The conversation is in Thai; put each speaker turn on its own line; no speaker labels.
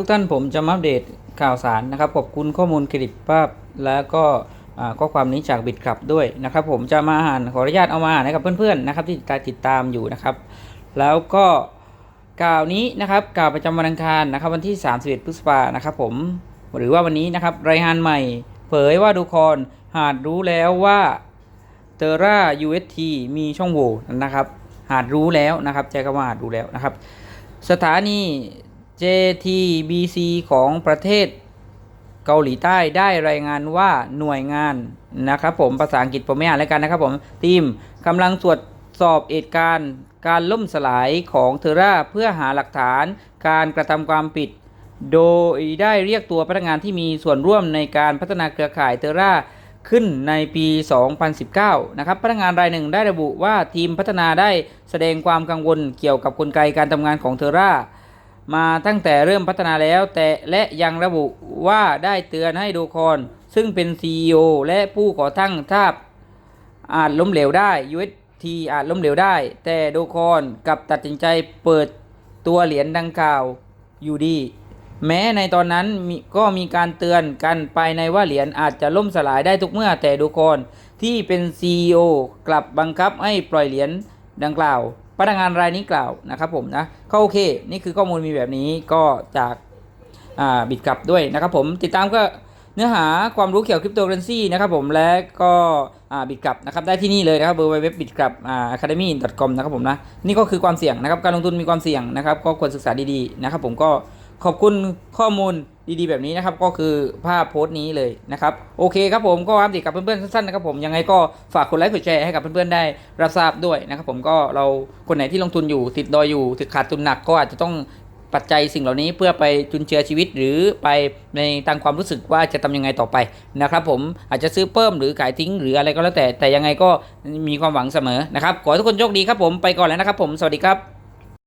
ทุกท่านผมจะมาอัปเดตข่าวสารนะครับขอบคุณข้อมูลเครดิตภาพแล้วก็ข้อความนี้จากบิดขับด้วยนะครับ ผมจะมาอ่านขออนุญาตเอามาอ่านให้กับเพื่อนๆนะครับที่ติดตามอยู่นะครับ แล้วก็กล่าวนี้นะครับกล่าวประจำวันอังคารนะครับวันที่ 31 พฤษภานะครับผมหรือว่าวันนี้นะครับรายงานใหม่ เผยว่าดูคอนหาดรู้แล้วว่าเตอร่า UST มีช่องโหว่นะครับ หาดรู้แล้วนะครับใจกว่าหาดรู้แล้วนะครับ สถานี JTBC ของประเทศเกาหลีใต้ได้รายงานว่าหน่วยงานนะครับผมภาษาอังกฤษผมไม่อ่านแล้วกันนะครับผมทีมกำลังตรวจสอบเหตุการณ์ การล่มสลายของเทอร่าเพื่อหาหลักฐานการกระทำความผิด โดยได้เรียกตัวพนักงานที่มีส่วนร่วมในการพัฒนาเครือข่ายเทอร่าขึ้นในปี 2019 นะครับ พนักงานรายหนึ่งได้ระบุว่าทีมพัฒนาได้แสดงความกังวลเกี่ยวกับกลไกการทำงานของเทอร่า มาตั้งแต่เริ่มพัฒนาแล้ว แต่และยังระบุว่าได้เตือนให้โดคอน ซึ่งเป็น CEO และผู้ก่อตั้งทาบอาจล้มเหลวได้ UST อาจล้มเหลวได้ แต่โดคอนกลับตัดสินใจเปิดตัวเหรียญดังกล่าวอยู่ดี แม้ในตอนนั้นก็มีการเตือนกันไปในว่าเหรียญอาจจะล่มสลายได้ทุกเมื่อแต่โดคอนที่เป็น CEO กลับบังคับให้ปล่อยเหรียญดังกล่าว พนักงานรายนี้กล่าวนะครับผมนะก็โอเค นี่คือข้อมูลมีแบบนี้ก็จากาบิดกลับด้วยนะครับผมติดตามก็เนื้อหาความรู้เกี่ยวกับคริปโตเคอเรนซีนะครับผมและก็บิดกลับนะครับได้ที่นี่เลยนะครับเบอร์เว็บบิดกลับอ่า academy com นะครับผมนะนี่ก็คือความเสี่ยงนะครับการลงทุนมีความเสี่ยงนะครับก็ควรศึกษาดีๆนะครับผมก็ขอบคุณข้อมูล ดีๆแบบนี้นะครับก็คือภาพโพสต์นี้เลยนะครับโอเคครับผมก็อัปเดตกับเพื่อนๆสั้นๆนะครับผมยังไงก็ฝากกดไลค์กดแชร์ให้กับเพื่อนๆได้รับทราบด้วยนะครับผมก็เราคนไหนที่ลงทุนอยู่ติดดอยอยู่ติดขาดทุนหนักก็อาจจะต้องปัจจัยสิ่งเหล่านี้เพื่อไปจุนเจือชีวิตหรือไปในตามความรู้สึกว่าจะทำยังไงต่อไปนะครับผมอาจจะซื้อเพิ่มหรือขายทิ้งหรืออะไรก็แล้วแต่แต่ยังไงก็มีความหวังเสมอนะครับขอทุกคนโชคดีครับผมไปก่อนแล้วนะครับผมสวัสดีครับ